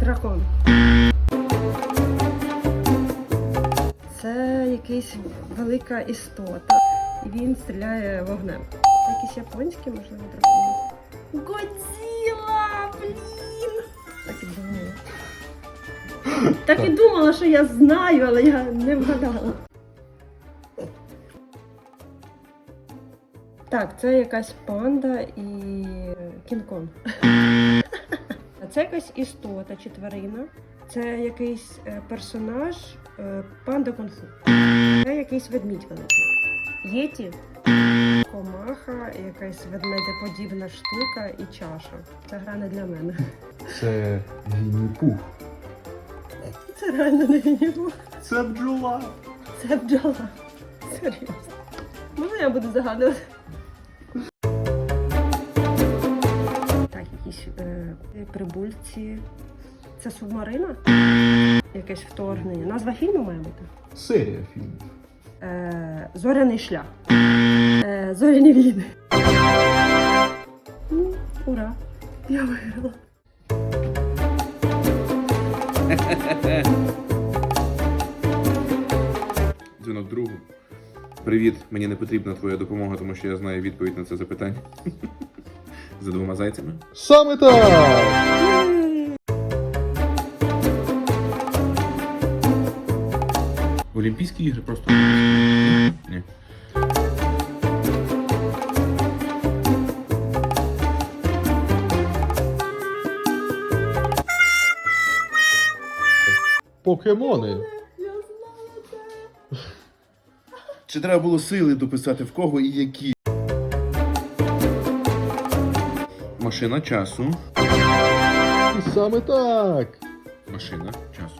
Дракон. Це якийсь велика істота. І він стріляє вогнем. Це якийсь японський, можливо, дракон. Годзіла! Блін! Так і думала. Так і думала, що я знаю, але я не вгадала. Так, це якась панда і кінг-конг. Це якась істота чи тварина. Це якийсь е, персонаж е, панда кунг-фу. Це якийсь ведмідь великий. Єті, комаха, якась ведмедеподібна штука і чаша. Це гра не для мене. Це Вінні-Пух. Це реально не вініву. Це бджола. Це бджола. Серйозно. Можна я буду загадувати? Прибульці. Це субмарина? Якесь вторгнення. Назва фільму має бути? Серія фільмів. Е, Зоряний шлях. Е, Зоряні війни. Ну, ура! Я виграла. Дзвінок другу. Привіт, мені не потрібна твоя допомога, тому що я знаю відповідь на це запитання. За двома зайцями. Саме так! Олімпійські ігри просто. Ні. Покемони. Чи треба було сили дописати в кого і які? Машина часу. І саме так. Машина часу.